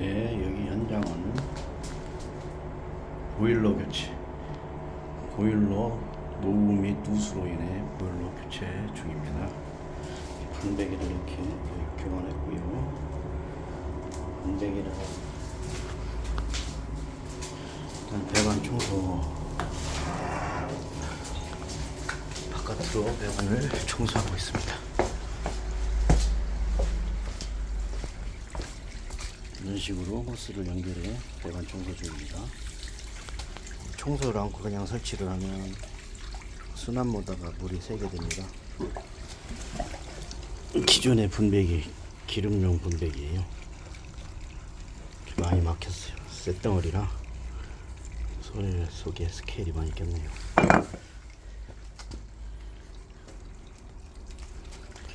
예, 여기 현장은 보일러 교체. 보일러 노후 및 누수로 인해 보일러 교체 중입니다. 분배기를 이렇게 교환했고요. 분배기를 일단 배관 청소 바깥으로 배관을 청소하고 있습니다. 이런 식으로 호스를 연결해 배관 청소 중입니다. 청소를 않고 그냥 설치를 하면 순환 모다가 물이 새게 됩니다. 기존의 분배기 기름용 분배기예요. 많이 막혔어요. 쇳덩어리라 손 속에 스케일이 많이 꼈네요.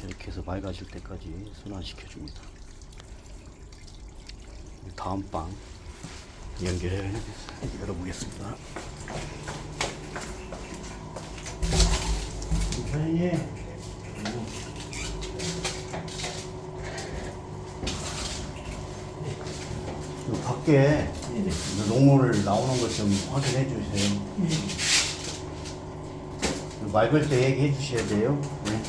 이렇게 해서 맑아질 때까지 순환시켜 줍니다. 다음 방 연결해 열어보겠습니다. 편히 밖에 녹물 나오는 것 좀 확인해 주세요. 맑을 때 얘기해 주셔야 돼요. 네.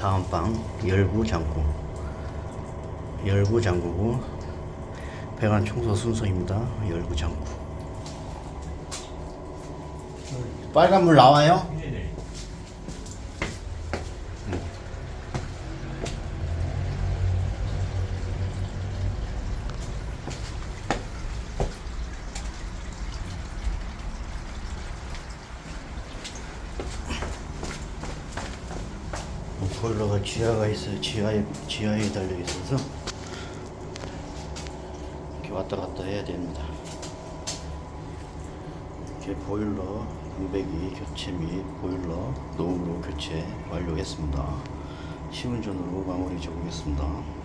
다음 방 열구 잠구. 열구 잠구고 배관 청소 순서입니다. 열구 잠구. 빨간 물 나와요? 보일러가 지하가 있어요. 지하에 지하에 달려 있어서 이렇게 왔다 갔다 해야 됩니다. 이렇게 보일러 분배기 교체 및 보일러 노후로 교체 완료했습니다. 시운전으로 마무리 줘보겠습니다.